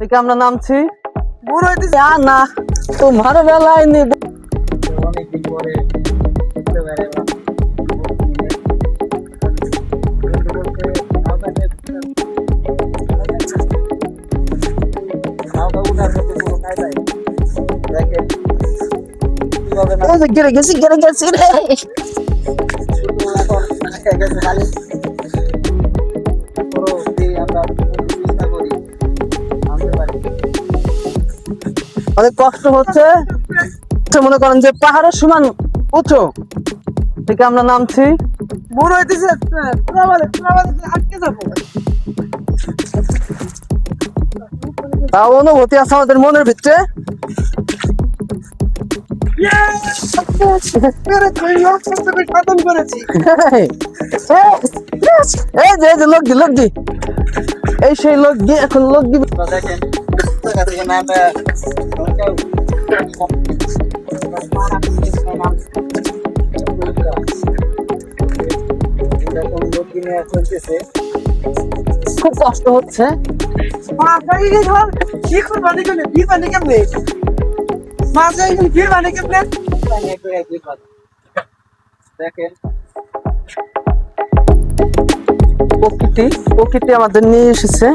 থেকে আমরা নামছি? বুড়ো হইতেছে। না না। তোমার বেলায় নিব অনেকদিন পরে ঘুরে বেড়ালাম। অনেক কষ্ট হচ্ছে। মনে করেন যে পাহাড়ের সমান উঁচু। থেকে আমরা নামছি। হইতেছে আটকে যাব। তা অনুভূতি আছে আমাদের মনের ভিতরে। এই যে এই যে লোক দি লোক দি। এই সেই লোক দি এখন লোক দেখেন। খুব কষ্ট হচ্ছে। দেখেন। প্রকৃতি প্রকৃতি আমাদের নিয়ে এসেছে।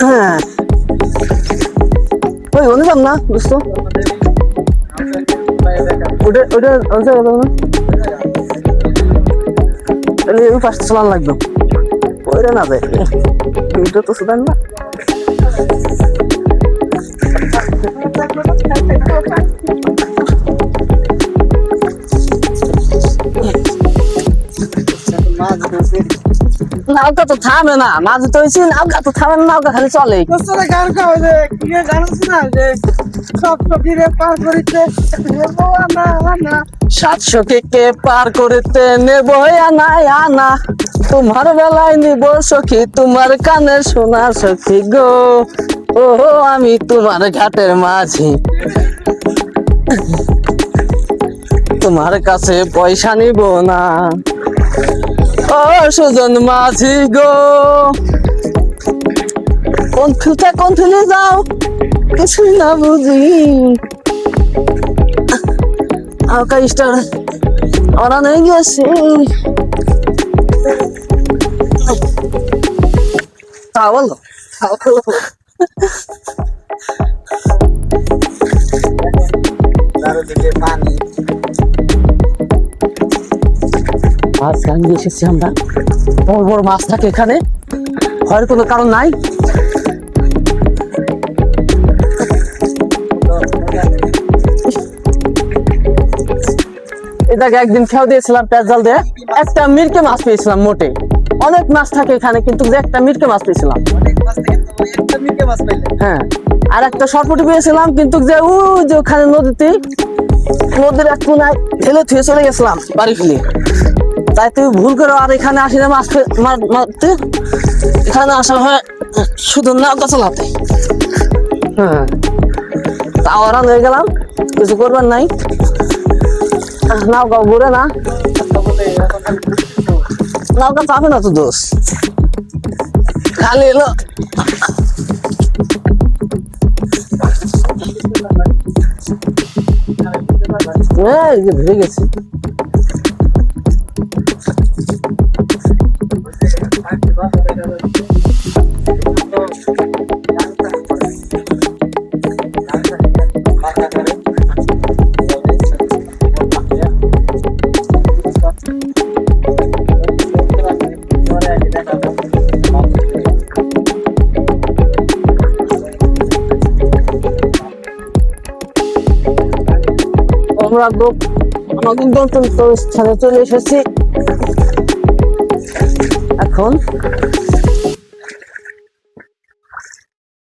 হ্যাঁ। ওই অনুযাম না বুঝতো ওটা ওটা ওটা ওটা না তাহলে ওই পাশে চালান লাগবে ওইটা না দেয় এইটা তো শুধু না মাছ নৌকা তো থামে না মাঝে তো হয়েছি নৌকা তো থামে না নৌকা খালি চলে। গান গাও যে কি যে না যে সব সখীরে পার করিতে নেব আনা আনা। সাতশো কে পার করতে নেব আনা আনা। তোমার বেলায় নিব সখী তোমার কানে শোনা সখী গো। ও আমি তোমার ঘাটের মাঝি। তোমার কাছে পয়সা নিব না। ও সুজন মাঝি গো। কোন ফিলতে কোন ফিলে যাও কিছুই না বুঝি। আঁকা স্টার ওরা নেই গেছে তা বলো। পানি মাছ দিয়ে এসেছি আমরা। বড় বড় মাছ থাকে এখানে। ভয়ের কোনো কারণ নাই। এটাকে একদিন খেয়াল দিয়েছিলাম পেঁয়াজ জাল দিয়ে। একটা মিরকে মাছ পেয়েছিলাম মোটে। অনেক মাছ থাকে এখানে, কিন্তু একটা মিরকে মাছ পেয়েছিলাম। হ্যাঁ আর একটা সরপুটি পেয়েছিলাম, কিন্তু যে ও যে ওখানে নদীতে, নদীর এক কোনায় ফেলে থুয়ে চলে গেছিলাম বাড়ি ফেলে তাই তুমি ভুল করে, আর এখানে আসি না, মাছ মারতে। এখানে আসা হয়, শুধু নৌকা চালাতে হ্যাঁ। তা ওরা হয়ে গেলাম, কিছু করবার নাই। নৌকা ঘুরে না। নৌকা চাপে না তো দোষ। খালি এলো। এই গেছি। আমরা তো আমাদের স্থানে চলে এসেছি। এখন